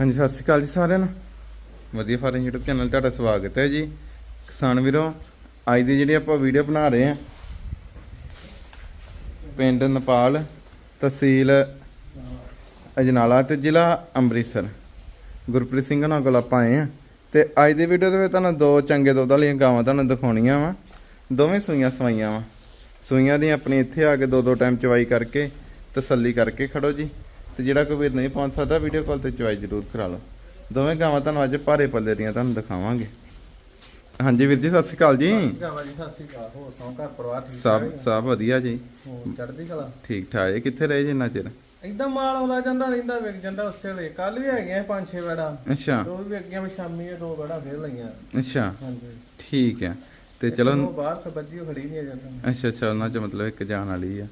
ਹਾਂਜੀ, ਸਤਿ ਸ਼੍ਰੀ ਅਕਾਲ ਜੀ ਸਾਰਿਆਂ ਨੂੰ। ਵਧੀਆ ਫਾਰਮ YouTube ਚੈਨਲ ਤੁਹਾਡਾ ਸਵਾਗਤ ਹੈ ਜੀ। ਕਿਸਾਨ ਵੀਰੋ, ਅੱਜ ਦੀ ਜਿਹੜੀ ਆਪਾਂ ਵੀਡੀਓ ਬਣਾ ਰਹੇ ਹਾਂ, ਪਿੰਡ ਨੇਪਾਲ ਤਹਿਸੀਲ ਅਜਨਾਲਾ ਤੇ ਜ਼ਿਲ੍ਹਾ ਅੰਮ੍ਰਿਤਸਰ। ਗੁਰਪ੍ਰੀਤ ਸਿੰਘ ਨਾਲ ਕੋਲ ਆਪਾਂ ਆਏ ਹਾਂ ਤੇ ਅੱਜ ਦੀ ਵੀਡੀਓ ਦੇ ਵਿੱਚ ਤੁਹਾਨੂੰ ਦੋ ਚੰਗੇ ਦੁੱਧ ਵਾਲੀਆਂ ਗਾਵਾਂ ਤੁਹਾਨੂੰ ਦਿਖਾਉਣੀਆਂ ਵਾ। ਦੋਵੇਂ ਸੂਈਆਂ ਸਵਾਈਆਂ ਵਾ। ਸੂਈਆਂ ਦੀ ਆਪਣੀ ਇੱਥੇ ਆ ਕੇ ਦੋ ਦੋ ਟਾਈਮ ਚਵਾਈ ਕਰਕੇ ਤਸੱਲੀ ਕਰਕੇ ਖੜੋ ਜੀ। ਤੇ ਜਿਹੜਾ ਕੋਈ ਵੀਰ ਨਹੀਂ ਪਹੁੰਚ ਸਕਦਾ ਵੀਡੀਓ ਕਾਲ ਤੇ ਚਵਾਈ ਜ਼ਰੂਰ ਕਰਾ ਲਓ। ਦੋਵੇਂ ਗਾਵਾਂ ਤੁਹਾਨੂੰ ਅੱਜ ਭਾਰੇ ਪੱਲੇ ਦੀਆਂ ਤੁਹਾਨੂੰ ਦਿਖਾਵਾਂਗੇ। ਹਾਂਜੀ ਵੀਰ ਜੀ ਸਤਿ ਸ਼੍ਰੀ ਅਕਾਲ ਜੀ। ਗਾਵਾ ਜੀ ਸਤਿ ਸ੍ਰੀ ਅਕਾਲ। ਹੋਰ ਸੌਂ ਘਰ ਪਰਿਵਾਰ ਠੀਕ ਸਭ ਠਾਕ? ਹੈ? ਸਭ ਵਧੀਆ ਜੀ। ਹੋਰ ਚੜ੍ਹਦੀ ਕਲਾ? ਠੀਕ ਠਾਕ ਜੀ ਕਿੱਥੇ ਰਹੇ ਜੀ ਇੰਨਾ ਚਿਰ? ਇਦਾਂ ਮਾਲ ਆਉਂਦਾ ਜਾਂਦਾ ਰਹਿੰਦਾ ਵਿਕ ਜਾਂਦਾ ਉਸੇ ਵੇਲੇ। ਕੱਲ ਵੀ ਹੈਗੀਆਂ ਸੀ ਪੰਜ ਛੇ ਵੜਾ। ਅੱਛਾ। ਦੋ ਵੀ ਵਿਕ ਗਈਆਂ ਵੀ ਸ਼ਾਮੀ ਇਹ ਦੋ ਵੜਾ ਫੇਰ ਲਈਆਂ। ਅੱਛਾ। ਹਾਂਜੀ। ਠੀਕ ਹੈ। ਤੇ ਚਲੋ ਬਾਹਰ ਸਬੱਜੀ ਖੜੀ ਨਹੀਂ ਜਾਂਦਾ ਅੱਛਾ ਅੱਛਾ ਉਹਨਾਂ ਚ ਮਤਲਬ ਇੱਕ ਜਾਣ ਵਾਲੀ ਆ।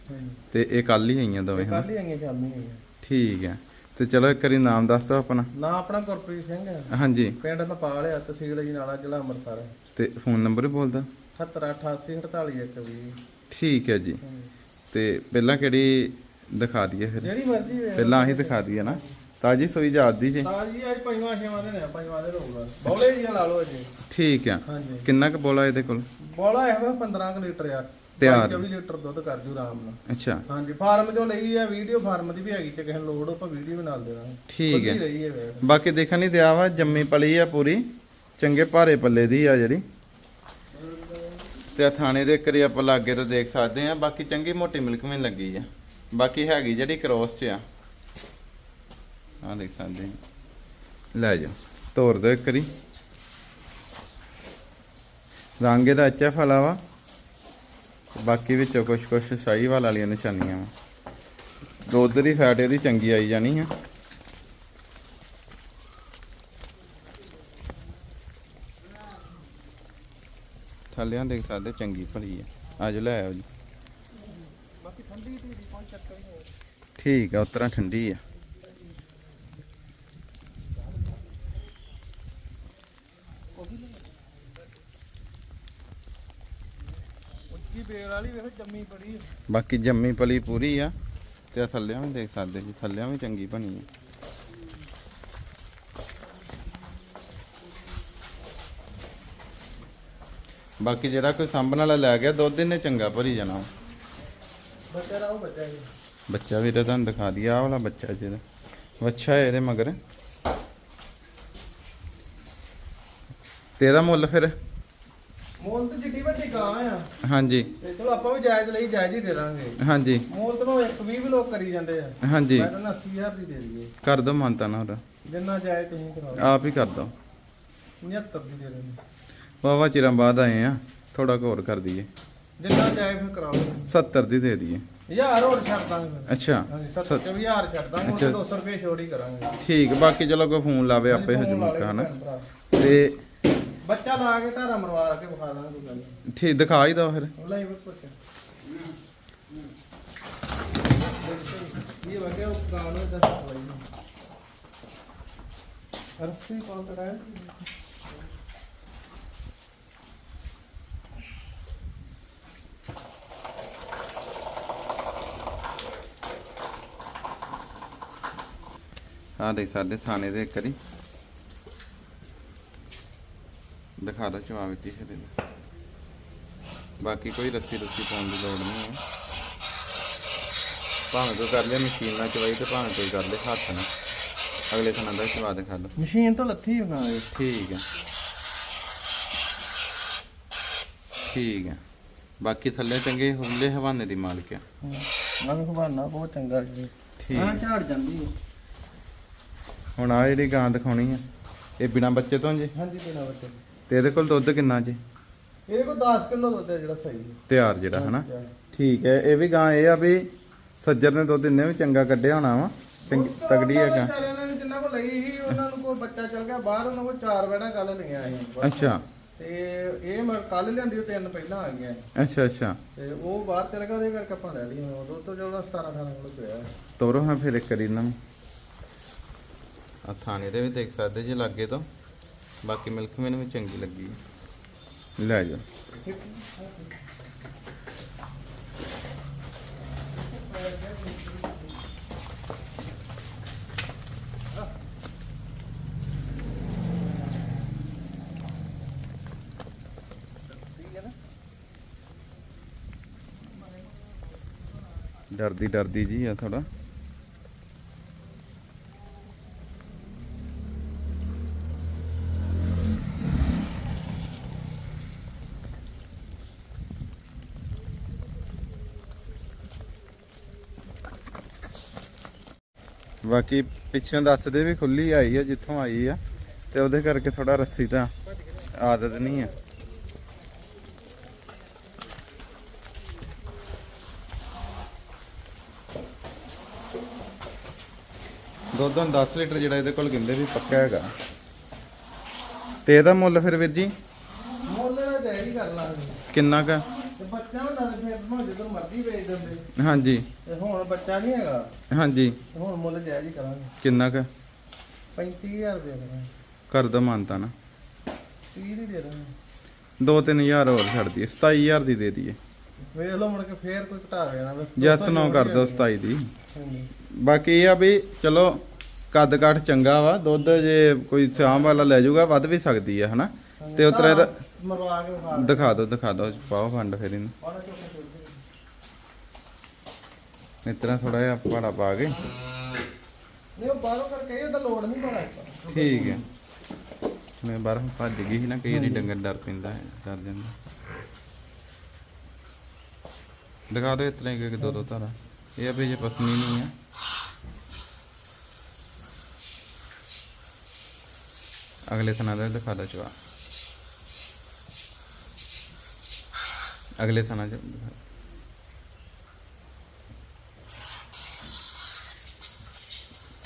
ਤੇ ਇਹ ਕੱਲ ਹੀ ਆਈਆਂ ਦੋਵੇਂ ਕੱਲ ਹੀ ਆਈਆਂ ਸ਼ਾਮੀ ਆਈਆਂ। ਠੀਕ ਹੈ। ਤੇ ਚਲੋ ਇੱਕ ਵਾਰੀ ਨਾਮ ਦੱਸ ਦਿਓ ਆਪਣਾ। ਨਾ ਆਪਣਾ ਗੁਰਪ੍ਰੀਤ ਸਿੰਘ ਹੈ। ਹਾਂਜੀ। ਪਿੰਡ ਨਪਾਲ ਆ ਤਹਿਸੀਲ ਜਨਾਲਾ ਜ਼ਿਲ੍ਹਾ ਅੰਮ੍ਰਿਤਸਰ। ਤੇ ਫੋਨ ਨੰਬਰ ਬੋਲਦਾ 7888 48 ਠੀਕ ਹੈ ਜੀ। ਤੇ ਪਹਿਲਾਂ ਕਿਹੜੀ ਦਿਖਾ ਦਈਏ ਫਿਰ? ਜਿਹੜੀ ਮਰਜ਼ੀ ਵੇਖ। ਪਹਿਲਾਂ ਆਹੀ ਦਿਖਾ ਦਈਏ ਨਾ। ਤਾਜੀ ਸੋਈ ਜਾਦ ਦੀ ਜੀ। ਤਾਂ ਜੀ ਅੱਜ ਪੰਜਵਾਂ ਛੇਵਾਂ ਦਿਨ ਹੈ ਪੰਜਵਾਂ ਦਿਨ ਹੋਊਗਾ। ਬੌਲੇ ਜੀ ਲਾ ਲਓ ਜੀ ਠੀਕ ਆ। ਕਿੰਨਾ ਕੁ ਬੋਲਾ ਇਹਦੇ ਕੋਲ? ਬੋਲਾ ਹੈ 15 ਕੁ ਲੀਟਰ ਯਾਰ ਤਿਆਰ। 24 ਲੀਟਰ ਦੁੱਧ ਕਰ ਜੂ ਆਰਾਮ ਨਾਲ। ਅੱਛਾ। ਹਾਂਜੀ ਫਾਰਮ ਜੋ ਲਈ ਆ ਵੀਡੀਓ ਫਾਰਮ ਦੀ ਵੀ ਹੈਗੀ ਤੇ ਕਿਸੇ ਲੋੜ ਆਪਾਂ ਵੀਡੀਓ ਨਾਲ ਦੇ ਦਾਂਗੇ। ਠੀਕ ਹੈ। ਰਹੀ ਬਾਕੀ ਦੇਖਣ ਨਹੀਂ ਦਿਆ ਵਾ ਜੰਮੀ ਪਲੀ ਆ ਪੂਰੀ ਚੰਗੇ ਭਾਰੇ ਪੱਲੇ ਦੀ ਆ ਜਿਹੜੀ। ਤੇ ਥਾਣੇ ਦੇ ਕਰੀ ਆਪਾਂ ਲਾਗੇ ਤੋਂ ਦੇਖ ਸਕਦੇ ਆ ਬਾਕੀ ਚੰਗੀ ਮੋਟੀ ਮਿਲਕ ਵੀ ਲੱਗੀ ਆ। ਬਾਕੀ ਹੈਗੀ ਜਿਹੜੀ ਕ੍ਰੋਸ ਚ ਆ। ਆ ਦੇਖ ਸਕਦੇ ਲੈ ਜਾ ਤੋਰ ਦੋ ਇੱਕ ਵਾਰੀ। ਰੰਗ ਇਹਦਾ ਅੱਛਾ ਫਲਾ ਵਾ। ਬਾਕੀ ਵਿੱਚੋਂ ਕੁਛ ਕੁਛ ਸਾਈਵਾਲ ਵਾਲੀਆਂ ਨਿਸ਼ਾਨੀਆਂ ਵਾ। ਦੁੱਧ ਦੀ ਫੈਟ ਇਹਦੀ ਚੰਗੀ ਆਈ ਜਾਣੀ ਆ। ਥੱਲਿਆਂ ਦੇਖ ਸਕਦੇ ਚੰਗੀ ਭਲੀ ਆ। ਅੱਜ ਲੈ ਆਓ ਜੀ। ਬਾਕੀ ਠੰਡੀ ਦੀ ਕੋਈ ਚੱਕਰ ਠੀਕ ਆ ਉਤਰਾ ਠੰਡੀ ਆ। ਉੱਚੀ ਬੇਲ ਵਾਲੀ ਵੇਖੋ ਜੰਮੀ ਬੜੀ ਬਾਕੀ ਜੰਮੀ ਪਲੀ ਪੂਰੀ ਆ ਤੇ ਆਹ ਥੱਲਿਆਂ ਵੀ ਦੇਖ ਸਕਦੇ ਜੀ ਥੱਲਿਆਂ ਵੀ ਚੰਗੀ ਬਣੀ ਆ। ਬਾਕੀ ਜਿਹੜਾ ਕੋਈ ਸਾਂਭਣ ਵਾਲਾ ਲੈ ਗਿਆ ਦੁੱਧ ਇਹਨੇ ਚੰਗਾ ਭਰੀ ਜਾਣਾ। ਬੱਚਾ ਰਾਓ ਬੱਚਾ ਜੀ ਬੱਚਾ ਵੀ ਤਾਂ ਤੁਹਾਨੂੰ ਦਿਖਾ ਦਿਆ ਆਹ ਵਾਲਾ ਬੱਚਾ ਜਿਹਦਾ ਵੱਛਾ ਹੈ ਇਹਦੇ ਮਗਰ। ਤੇ ਇਹਦਾ ਮੁੱਲ ਫਿਰ? ਮੋਲ ਤੇ ਜਿੱਡੀ ਵੱਡੀ ਗਾਂ ਆ। ਹਾਂਜੀ। ਤੇ ਚਲੋ ਆਪਾਂ ਵੀ ਜਾਇਜ਼ ਲਈ ਜਾਇਜ਼ ਹੀ ਦੇ ਦਾਂਗੇ। ਹਾਂਜੀ। ਮੋਲ ਤੇ ਭਾਵੇਂ 120 ਵੀ ਲੋਕ ਕਰੀ ਜਾਂਦੇ ਆ। ਹਾਂਜੀ। ਮੈਂ ਤਾਂ 80000 ਦੀ ਦੇ ਦਈਏ। ਕਰ ਦੋ ਮੰਨਤਾ ਨਾ ਉਹਦਾ ਜਿੰਨਾ ਜਾਇਜ਼ ਤੁਸੀਂ ਕਰਾਓ ਆਪ ਹੀ ਕਰ ਦੋ। 79 ਦੀ ਦੇ ਵਾਵਾ ਚਿਰਾਂ ਬਾਅਦ ਆਏ ਆ। ਥੋੜਾ ਹੋਰ ਕਰ ਦਈਏ। ਜਿੰਨਾ ਜਾਇਜ਼ ਫਿਰ ਕਰਾਓ 70 ਦੀ ਦੇ ਦਈਏ। ਹਜ਼ਾਰ ਹੋਰ ਛੱਡ ਦਾਂਗੇ। ਅੱਛਾ। ਹਾਂਜੀ 70 ਚ ਵੀ ਹਜ਼ਾਰ ਛੱਡ ਦਾਂਗੇ। ਅੱਛਾ। ਉਹ 200 ਰੁਪਏ ਛੋੜ ਹੀ ਕਰਾਂਗੇ। ਠੀਕ ਬਾਕੀ ਚਲੋ ਕੋਈ ਫੋਨ ਲਾਵੇ ਆਪੇ ਹਜਮ ਭਰਾ। ਤੇ ਬੱਚਾ ਲਾ ਕੇ ਧਾਰਾ ਮਰਵਾ ਕੇ ਵਿਖਾ ਦਾਂਗੇ ਕੋਈ ਗੱਲ ਨੀ। ਠੀਕ ਦਿਖਾ ਹੀ ਦੋ ਫਿਰ। ਉਹ ਲਈ ਬਸ ਆ ਦੇਖ ਸਾਡੇ ਥਾਣੇ ਦੇ ਕਰੀ ਦਿਖਾ ਦੋ ਚਵਾ ਵਿੱਚ ਫਿਰ ਇਹਨੂੰ। ਬਾਕੀ ਕੋਈ ਰੱਸੀ ਰੱਸੀ ਪਾਉਣ ਦੀ ਲੋੜ ਨਹੀਂ ਹੈ। ਭਾਵੇਂ ਕੋਈ ਕਰ ਲਿਆ ਮਸ਼ੀਨ ਨਾਲ ਚਵਾਈ ਤੇ ਭਾਵੇਂ ਕੋਈ ਕਰ ਲੇ ਹੱਥ ਨਾਲ। ਅਗਲੇ ਥਾਂ ਦਾ ਚਵਾ ਦਿਖਾ ਦੋ ਮਸ਼ੀਨ ਤੋਂ ਲੱਥੀ ਹੋਣਾ ਇਹ ਠੀਕ ਹੈ। ਠੀਕ ਹੈ। ਬਾਕੀ ਥੱਲੇ ਚੰਗੇ ਹੁੰਦੇ ਹਵਾਨੇ ਦੀ ਮਾਲਕ ਆ ਨਾ ਵੀ ਖਵਾਨਾ ਬਹੁਤ ਚੰਗਾ ਜੀ ਠੀਕ ਹਾਂ ਹੈ। ਝਾੜ ਜਾਂਦੀ ਹੈ। ਹੁਣ ਆ ਜਿਹੜੀ ਗਾਂ ਦਿਖਾਉਣੀ ਆ ਇਹ ਬਿਨਾ ਬੱਚੇ ਤੋਂ ਜੀ? ਹਾਂਜੀ ਬਿਨਾ ਬੱਚੇ ਤੇ। ਇਹਦੇ ਕੋਲ ਦੁੱਧ ਕਿੰਨਾ ਜੀ? ਇਹਦੇ ਕੋਲ 10 ਕਿਲੋ ਦੁੱਧ ਹੈ ਜਿਹੜਾ ਸਹੀ ਹੈ। ਤਿਆਰ ਜਿਹੜਾ ਹਨਾ? ਠੀਕ ਹੈ ਇਹ ਵੀ ਗਾਂ ਇਹ ਆ ਵੀ ਸੱਜਰ ਨੇ ਦੁੱਧ ਇੰਨੇ ਵੀ ਚੰਗਾ ਕੱਢਿਆ ਹੋਣਾ ਵਾ। ਚੰਗੀ ਤਗੜੀ ਹੈ ਗਾਂ। ਵਿਚਾਰਿਆਂ ਨੇ ਜਿੰਨਾ ਕੋਲ ਲਈ ਸੀ ਉਹਨਾਂ ਨੂੰ ਕੋਈ ਬੱਚਾ ਚਲ ਗਿਆ ਬਾਹਰ ਉਹਨਾਂ ਕੋਲ ਚਾਰ ਵੜਾ ਕੱਲ ਲਈਆਂ ਸੀ। ਅੱਛਾ। ਤੇ ਇਹ ਮੈਂ ਕੱਲ ਲਿਆਂਦੀ ਉਹ ਤਿੰਨ ਪਹਿਲਾਂ ਆ ਗਈਆਂ। ਅੱਛਾ ਅੱਛਾ। ਤੇ ਉਹ ਬਾਹਰ ਚਲ ਗਿਆ ਉਹਦੇ ਕਰਕੇ ਆਪਾਂ ਲੈ ਲਈਆਂ। ਉਦੋਂ ਤੋਂ ਜਦੋਂ 17 18 ਕਿਲੋ ਪਿਆ। ਤੋਰੋ ਹਾਂ ਫਿਰ ਇੱਕ ਇਹਨਾਂ ਨੂੰ। ਆ ਥਾਣੇ ਦੇ ਵੀ ਦੇਖ ਸਕਦੇ ਜੀ ਲਾਗੇ ਤੋਂ। बाकी मिल्क मैंने भी चंकी लगी ला जाओ। डर डर जी है थोड़ा। ਬਾਕੀ ਪਿੱਛੋਂ ਦੱਸਦੇ ਵੀ ਖੁੱਲੀ ਆਈ ਆ ਜਿੱਥੋਂ ਆਈ ਆ ਤੇ ਉਹਦੇ ਕਰਕੇ ਥੋੜਾ ਰੱਸੀ ਤਾਂ ਆਦਤ ਨਹੀਂ ਆ। ਦੁੱਧ ਹੁਣ 10 ਲੀਟਰ ਜਿਹੜਾ ਇਹਦੇ ਕੋਲ ਕਹਿੰਦੇ ਵੀ ਪੱਕਾ ਹੈਗਾ। ਤੇ ਇਹਦਾ ਮੁੱਲ ਫਿਰ ਵੀਰ ਜੀ? ਮੁੱਲ ਤੇ ਹੀ ਕਰ ਲਾਂਗੇ ਕਿੰਨਾ ਕ? ਜਦੋਂ ਮਰਜ਼ੀ ਵੇਚ ਦਿੰਦੇ। ਹਾਂਜੀ। ਤੇ ਹੁਣ ਬੱਚਾ ਨਹੀਂ ਹੈਗਾ। ਹਾਂਜੀ। ਤੇ ਹੁਣ ਮੁੱਲ ਜਾਇਜ਼ ਹੀ ਕਰਾਂਗੇ। ਕਿੰਨਾ ਕ? 35000 ਰੁਪਏ ਕਰਾਂਗੇ ਕਰ ਦੋ ਮਾਨਤਾ ਨਾ। 30 ਦੀ ਦੇ ਦਾਂਗੇ 2-3000 ਹੋਰ ਛੱਡ ਦਈਏ 27000 ਦੀ ਦੇ ਦਈਏ। ਵੇਖ ਲਓ ਮੁੜ ਕੇ ਫੇਰ ਕੋਈ ਘਟਾ ਜਾਣਾ ਬਸ ਜੱਸ ਨੋ ਕਰ ਦੋ 27 ਦੀ। ਹਾਂਜੀ। ਬਾਕੀ ਇਹ ਆ ਵੀ ਚਲੋ ਕੱਦ ਕਾਠ ਚੰਗਾ ਵਾ ਦੁੱਧ ਜੇ ਕੋਈ ਸਿਆਮ ਵਾਲਾ ਲੈ ਜਾਊਗਾ ਵੱਧ ਵੀ ਸਕਦੀ ਆ ਹਨਾ? ਤੇ ਉਤਰੇ ਮਰਵਾ ਕੇ ਵਿਖਾ ਦੇ ਦਿਖਾ ਦਿਓ ਦਿਖਾ ਦਿਓ ਪਾਓ ਫੰਡ ਫਿਰ ਇਹਨੂੰ। ਦੇ ਇਸ ਤਰ੍ਹਾਂ ਥੋੜਾ ਜਿਹਾ ਪਾੜਾ ਪਾ ਕੇ। ਨਹੀਂ ਉਹ ਬਾਹਰੋਂ ਕਰਕੇ ਇਹ ਤਾਂ ਲੋੜ ਨਹੀਂ ਪੜਾ ਠੀਕ ਹੈ। ਮੈਂ ਬਾਹਰੋਂ ਭੱਜ ਗਈ ਸੀ ਨਾ ਕਈ ਵਾਰੀ ਡੰਗਰ ਡਰ ਪੈਂਦਾ ਹੈ ਡਰ ਜਾਂਦਾ। ਦਿਖਾ ਦਿਓ ਇਤਨੇ ਕਿ ਦੋ ਦੋ ਧਾਰਾ। ਇਹ ਵੀ ਜੇ ਪਸਮੀ ਨਹੀਂ ਆ। ਅਗਲੇ ਸਨਾ ਦਾ ਦਿਖਾ ਦੋ ਚਵਾ ਅਗਲੇ ਸਨਾ ਚ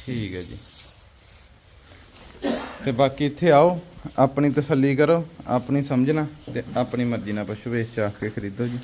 ਠੀਕ ਹੈ ਜੀ। ਤੇ ਬਾਕੀ ਇੱਥੇ ਆਓ, ਆਪਣੀ ਤਸੱਲੀ ਕਰੋ, ਆਪਣੀ ਸਮਝਣਾ ਤੇ ਆਪਣੀ ਮਰਜ਼ੀ ਨਾਲ ਪਸ਼ੂ ਵੇਚ ਚਾਹ ਕੇ ਖਰੀਦੋ ਜੀ।